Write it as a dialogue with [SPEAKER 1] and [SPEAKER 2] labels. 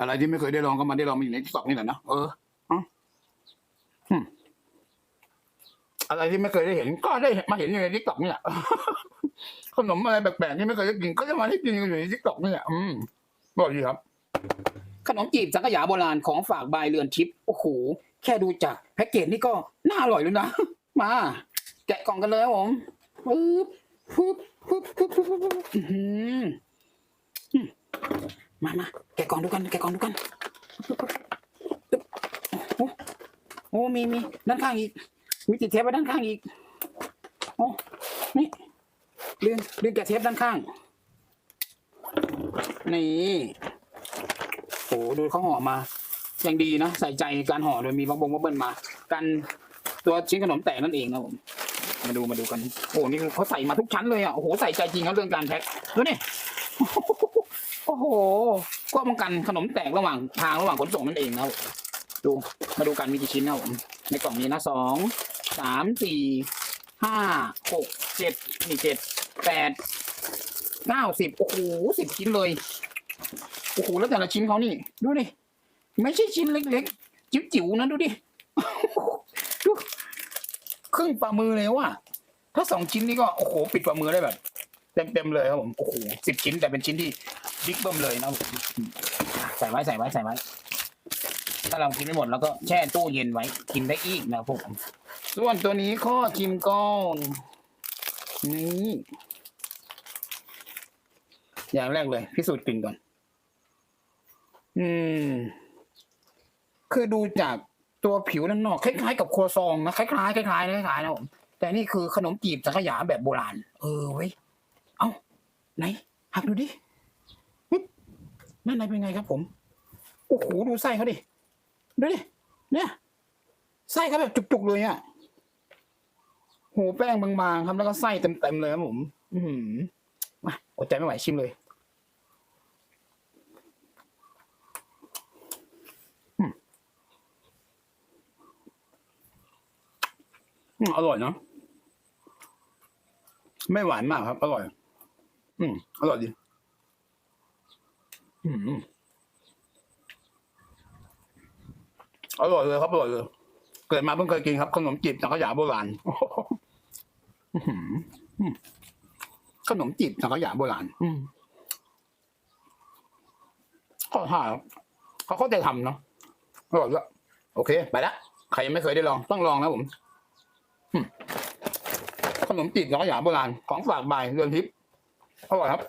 [SPEAKER 1] อะไรที่ไม่เคยได้ลองก็มาได้ลองมาอยู่ในทิกตอกนี่แหละนะเออเอ้าอืมอะไรที่ไม่เคยได้เห็น ก็ได้มาเห็นอยู่ในทิกตอกนี่แหละขนมอะไรแปลกๆที่ไม่เคยได้กินก็จะมาได้กินอยู่ในทิกตอกนี่แหละอืมบอกดีครับ
[SPEAKER 2] ขนมจีบสังขยาโบราณของฝากบายเรือนทิพย์โอ้โหแค่ดูจากแพ็กเกจนี่ก็น่าอร่อยเลยนะมา แกะกล่องกันเลยครับผมปึ๊บปึ๊บปึ๊บปึ๊บปึ๊บปึ๊บ มามาแกะกล่องดูกันแกะกล่องดูกันปึ๊บโอ้โหโอ้มีมีด้านข้างอีก มีติดเทปไว้ด้านข้างอีกโอ้นี่ลืมลืมแกะเทปด้านข้างนี่โอ้โดูเขาห่อมาอย่างดีนะใส่ใจการห่อโดยมีบังบงบับเบิ้ลมา กันตัวชิ้นขนมแตกนั่นเองนะผม มาดูมาดูกันโอ้โหนี่คือเขาใส่มาทุกชั้นเลยอะโอ้โหใส่ใจจริงครับเรื่องการแพ็คดูนี่โอ้โหก็ป้องกันขนมแตกระหว่างทางระหว่างขนส่งนั่นเองนะครับดูมาดูกันมีกี่ชิ้นนะผมในกล่องนี้นะสองสามสี่ห้าหกเจ็ดนี่เจ็ดแปดเก้าสิบโอ้โหสิบชิ้นเลยโอ้โหแล้วแต่ละชิ้นเขานี่ ดูดิไม่ใช่ชิ้นเล็กๆ จิ๋วๆนะดูดิดู ครึ่งฝ่ามือเลยว่ะถ้าสองชิ้นนี่ก็โอ้โหปิดฝ่ามือได้แบบ เต็มๆเลยครับผมโอ้โหสิบชิ้นแต่เป็นชิ้นที่บิ๊กเบิ้มเลยนะผมใส่ไว้ใส่ไว้ใส่ไว้ถ้าเรากินไม่หมดแล้วก็แช่ตู้เย็นไว้กินได้อีกนะผมส่วนตัวนี้ข้อชิมก้อนนี่อย่างแรกเลย พิสูจน์กลิ่นก่อน อืม คือดูจาก ตัวผิวด้านนอกคล้ายๆกับครัวซองนะคล้ายๆคล้ายๆคล้ายๆนะผมแต่นี่คือขนมจีบสังขยาแบบโบราณ เออเว้ยเอ้าไหนหักดูดิปึ๊บนั่นในเป็นไงครับผมโอ้โหดูไส้เขาดิดูดิเนี่ยไส้เขาแบบจุกๆเลยอะโหแป้งบางๆครับแล้วก็ไส้เต็มๆเลยครับผม อืมาอดใจไม่ไหวชิมเลย อืมอร่อยเนาะไม่หวานมากครับ อร่อย อืม อร่อยดี อืมอร่อยเลยครับอร่อยเลย เกิดมาเพิ่งเคยกินครับขนมจีบสังขยาโบราณอื้อหืออืมขนมจีบสังขยาโบราณอืมก็ท่าครับเขาเข้าใจทำเนาะอร่อยด้วยโอเค ไปละใครยังไม่เคยได้ลองต้องลองนะผม ขนมจีบสังขยาโบราณของฝากใบเรือนทิพย์อร่อยครับ